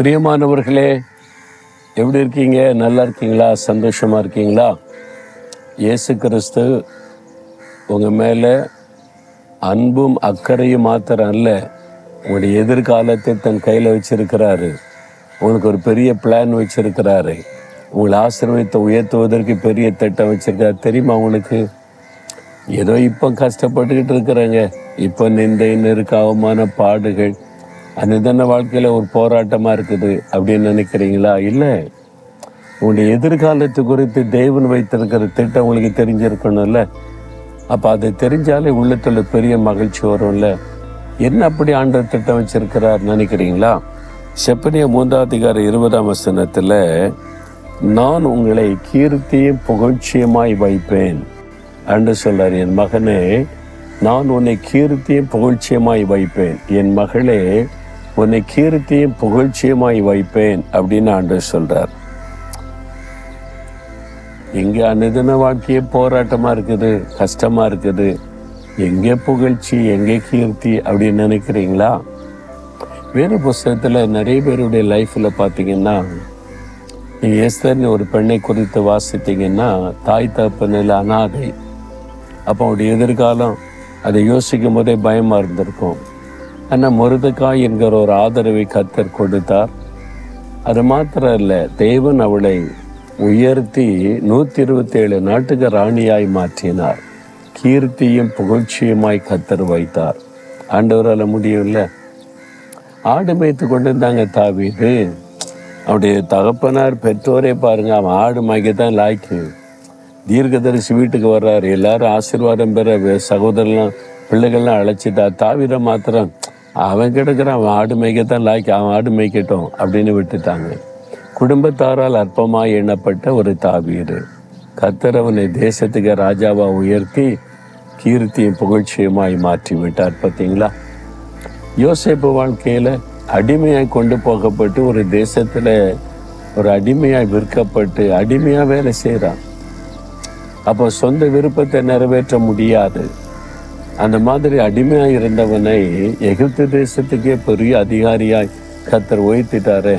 பிரியமானவர்களே எப்படி இருக்கீங்க? நல்லா இருக்கீங்களா? சந்தோஷமாக இருக்கீங்களா? இயேசு கிறிஸ்து உங்கள் மேலே அன்பும் அக்கறையும் மாத்திரம் அல்ல உங்களுடைய எதிர்காலத்தை தன் கையில் வச்சிருக்கிறாரு. உங்களுக்கு ஒரு பெரிய பிளான் வச்சுருக்கிறாரு. உங்களை ஆசிரமத்தை உயர்த்துவதற்கு பெரிய திட்டம் வச்சுருக்காரு தெரியுமா உங்களுக்கு? ஏதோ இப்போ கஷ்டப்பட்டுக்கிட்டு இருக்கிறாங்க. இப்போ நிந்தை நெருக்க அவமான பாடுகள் அனுதின வாழ்க்கையில் ஒரு போராட்டமாக இருக்குது அப்படின்னு நினைக்கிறீங்களா? இல்லை உங்களுடைய எதிர்காலத்து குறித்து தேவன் வைத்திருக்கிற திட்டம் உங்களுக்கு தெரிஞ்சிருக்கணும்ல? அப்போ அதை தெரிஞ்சாலே உள்ளத்துள்ள பெரிய மகிழ்ச்சி வரும்ல? என்ன அப்படி ஆண்டர் திட்டம் வச்சிருக்கிறார் நினைக்கிறீங்களா? செப்பனிய மூன்றாம் அதிகார இருபதாம் வசனத்தில் நான் உங்களை கீர்த்தியும் புகழ்ச்சியுமாய் வைப்பேன். அன்று சொல்றார் என் மகனே நான் உன்னை கீர்த்தியும் புகழ்ச்சியுமாய் வைப்பேன். என் மகளே உன்னை கீர்த்தியும் புகழ்ச்சியுமாய் வைப்பேன் அப்படின்னு ஆண்டு சொல்றார். எங்க அனுதின வாழ்க்கையே போராட்டமா இருக்குது கஷ்டமா இருக்குது. எங்கே புகழ்ச்சி எங்கே கீர்த்தி அப்படின்னு நினைக்கிறீங்களா? வேறு புஸ்தகத்தில் நிறைய பேருடைய லைஃப்பில் பார்த்தீங்கன்னா நீங்க எஸ்தர்னு ஒரு பெண்ணை குறித்து வாசித்தீங்கன்னா தாய் தகப்பனில் அனாதை. அப்போ அவருடைய எதிர்காலம் அதை யோசிக்கும் போதே பயமாக இருந்திருக்கும். ஆனால் முருதுக்காய் என்கிற ஒரு ஆதரவை கத்தர் கொடுத்தார். அது மாத்திரம் இல்லை தேவன் அவளை உயர்த்தி நூற்றி இருபத்தி ஏழு நாட்டுக்கு ராணியாய் மாற்றினார். கீர்த்தியும் புகழ்ச்சியுமாய் கத்தர் வைத்தார். ஆண்டவரால் முடியும்ல? ஆடு மேய்த்து கொண்டு இருந்தாங்க தாவீது. அவருடைய தகப்பனார் பெற்றோரே பாருங்க அவன் ஆடு மேய்க்கத்தான் லாய்க்கு. தீர்க்கதரிசி வீட்டுக்கு வர்றாரு. எல்லாரும் ஆசீர்வாதம் பெற வே- சகோதரன்லாம் பிள்ளைகள்லாம் அழைச்சிட்டா தாவிர மாத்திரம் அவன் கிடக்கிறான் அவன் ஆடு மேய்க்கத்தான் லாய்க்கு அவன் ஆடு மேய்க்கட்டும் அப்படின்னு விட்டுட்டாங்க. குடும்பத்தாரால் அற்பமாக எண்ணப்பட்ட ஒரு தாவீர் கத்தர் அவனை தேசத்துக்கு ராஜாவாக உயர்த்தி கீர்த்தியும் புகழ்ச்சியுமாய் மாற்றி விட்டார் பார்த்தீங்களா? யோசேப்பு வாழ்க்கையில் அடிமையாக கொண்டு போகப்பட்டு ஒரு தேசத்தில் ஒரு அடிமையாக விற்கப்பட்டு அடிமையாக வேலை செய்கிறான் அப்போ சொந்த விருப்பத்தை நிறைவேற்ற முடியாது. அந்த மாதிரி அடிமையாக இருந்தவனை எகிப்து தேசத்துக்கே பெரிய அதிகாரியாய் கத்தர் உயர்த்திட்டாரு.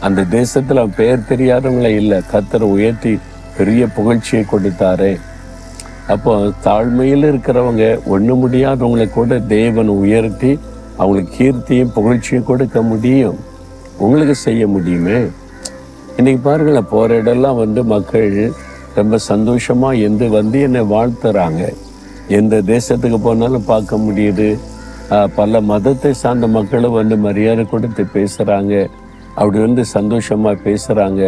அந்த தேசத்தில் அவன் பெயர் தெரியாதவங்களே இல்லை. கத்தரை உயர்த்தி பெரிய புகழ்ச்சியை கொடுத்தாரு. அப்போ தாழ்மையில் இருக்கிறவங்க ஒன்று முடியாதவங்களை கூட தேவன் உயர்த்தி அவங்களுக்கு கீர்த்தியும் புகழ்ச்சியும் கொடுக்க முடியும். உங்களுக்கு செய்ய முடியுமே? இன்னைக்கு பாருங்களேன் போகிற இடம்லாம் வந்து மக்கள் ரொம்ப சந்தோஷமாக எந்த வந்து என்னை வாழ்த்துறாங்க. எந்த தேசத்துக்கு போனாலும் பார்க்க முடியுது. பல மதத்தை சார்ந்த மக்களும் வந்து மரியாதை கொடுத்து பேசுகிறாங்க அப்படி வந்து சந்தோஷமாக பேசுகிறாங்க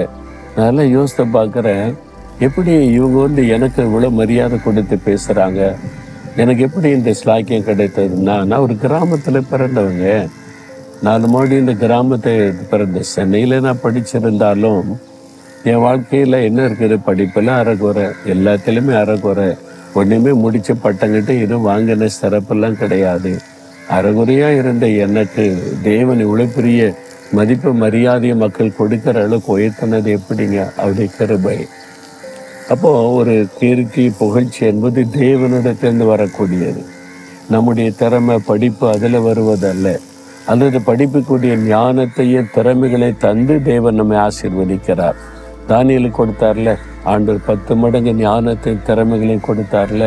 நான் யோசித்து பார்க்குறேன் எப்படி இவங்க வந்து எனக்கு இவ்வளோ மரியாதை கொடுத்து பேசுகிறாங்க எனக்கு எப்படி இந்த ஸ்லாக்கியம் கிடைத்ததுன்னா நான் ஒரு கிராமத்தில் பிறந்தவங்க. நான் மறுபடியும் இந்த கிராமத்தை பிறந்த சென்னையில் நான் படிச்சிருந்தாலும் என் வாழ்க்கையில் என்ன இருக்குது? படிப்பில் அறகுறை எல்லாத்துலேயுமே அறகுறை. ஒன்றுமே முடிச்சு பட்டங்கிட்டு எதுவும் வாங்கின சிறப்பெல்லாம் கிடையாது. அறகுறையாக இருந்த எனக்கு தேவன் இவ்வளோ பெரிய மதிப்பு மரியாதையை மக்கள் கொடுக்கிற அளவுக்கு உயர்த்தினது எப்படிங்க? அப்படி கிருபை. அப்போ ஒரு கீர்த்தி புகழ்ச்சி என்பது தேவனிடத்திலிருந்து வரக்கூடியது. நம்முடைய திறமை படிப்பு அதில் வருவதல்ல. அல்லது படிப்புக்குரிய ஞானத்தையும் திறமைகளை தந்து தேவன் நம்மை ஆசீர்வதிக்கிறார். தானியலுக்கு கொடுத்தார்ல. ஆண்டவர் பத்து மடங்கு ஞானத்தை திறமைகளையும் கொடுத்தார்ல.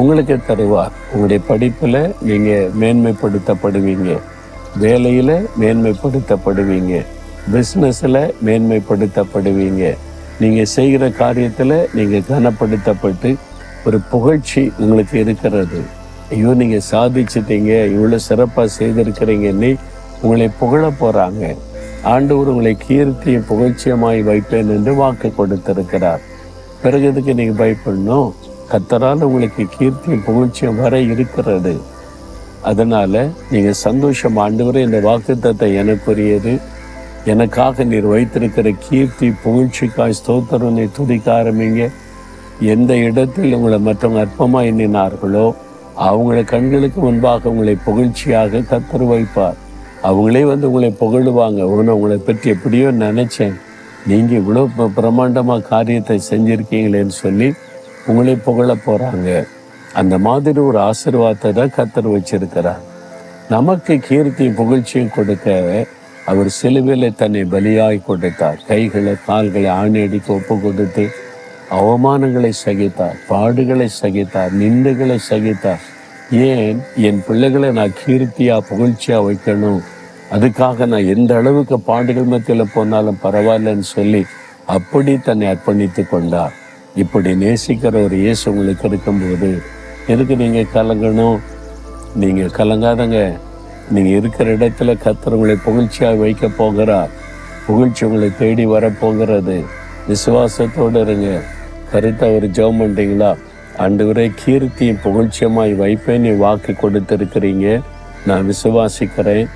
உங்களுக்கு தருவார் உங்களுடைய படிப்பில் நீங்கள் மேன்மைப்படுத்தப்படுவீங்க. வேலையில் மேன்மைப்படுத்தப்படுவீங்க. பிஸ்னஸில் மேன்மைப்படுத்தப்படுவீங்க. நீங்கள் செய்கிற காரியத்தில் நீங்கள் கனப்படுத்தப்பட்டு ஒரு புகழ்ச்சி உங்களுக்கு இருக்கிறது. ஐயோ நீங்கள் சாதிச்சிட்டீங்க. இவ்வளோ சிறப்பாக செய்திருக்கிறீங்கன்னு உங்களை புகழ போகிறாங்க ஆண்டவர் உங்களை கீர்த்தியும் புகழ்ச்சியமாய் வைப்பேன் என்று வாக்கு கொடுத்திருக்கிறார். பிறகு இதுக்கு நீங்கள் பயப்படணும்? கத்தரால் உங்களுக்கு கீர்த்தியும் புகழ்ச்சியும் வர இருக்கிறது. அதனால் நீங்கள் சந்தோஷம் ஆண்டவரே இந்த வாக்குத்தத்தை எனக்குரியது. எனக்காக நீர் வைத்திருக்கிற கீர்த்தி புகழ்ச்சிக்காய் ஸ்தோத்திரனை துதிக்க ஆரம்பிங்க எந்த இடத்தில் உங்களை மற்றவங்க அற்பமாக எண்ணினார்களோ அவங்கள கண்களுக்கு முன்பாக உங்களை புகழ்ச்சியாக கத்தர் வைப்பார். அவங்களே வந்து உங்களை புகழுவாங்க. ஒன்று உங்களை பற்றி எப்படியோ நினைச்சேன். நீங்கள் இவ்வளோ ப- காரியத்தை செஞ்சுருக்கீங்களேன்னு சொல்லி உங்களை புகழ போகிறாங்க அந்த மாதிரி ஒரு ஆசீர்வாதத்தை தான் கத்தர் வச்சிருக்கிறார். நமக்கு கீர்த்தியும் புகழ்ச்சியும் கொடுக்க அவர் சிலுவையில் தன்னை பலியாய் கொடுத்தார். கைகளை கால்களை ஆணையடிக்க ஒப்பு கொடுத்து அவமானங்களை சகித்தார். பாடுகளை சகித்தார். நிந்துகளை சகித்தார். ஏன் என் பிள்ளைகளை நான் கீர்த்தியா புகழ்ச்சியா வைக்கணும்? அதுக்காக நான் எந்த அளவுக்கு பாண்டுகள் மத்தியில் போனாலும் பரவாயில்லன்னு சொல்லி அப்படி தன்னை அர்ப்பணித்து கொண்டார். இப்படி நேசிக்கிற ஒரு இயேசு உங்களுக்கு இருக்கும்போது எதுக்கு நீங்கள் கலங்கணும்? நீங்கள் கலங்காதங்க. நீங்கள் இருக்கிற இடத்துல கத்தர் உங்களை புகழ்ச்சியாக வைக்க போகிறார். புகழ்ச்சி உங்களை தேடி வர விசுவாசத்தோடு இருங்க. கருத்தை ஒரு ஜெபம் பண்ணிட்டீங்களா ஆண்டவரே கீர்த்தியும் புகழ்ச்சியமாய் வைப்பேன். நீ வாக்கு கொடுத்திருக்கிறீங்க. நான் விசுவாசிக்கிறேன்.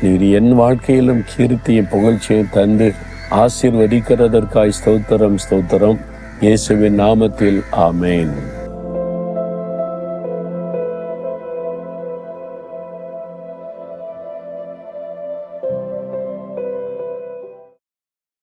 நீர் என் வாழ்க்கையிலும் கீர்த்தியும் புகழ்ச்சியும் தந்து ஆசீர்வதிக்கிறதற்காய் ஸ்தோத்திரம் ஸ்தோத்திரம். இயேசுவின் நாமத்தில் ஆமேன்.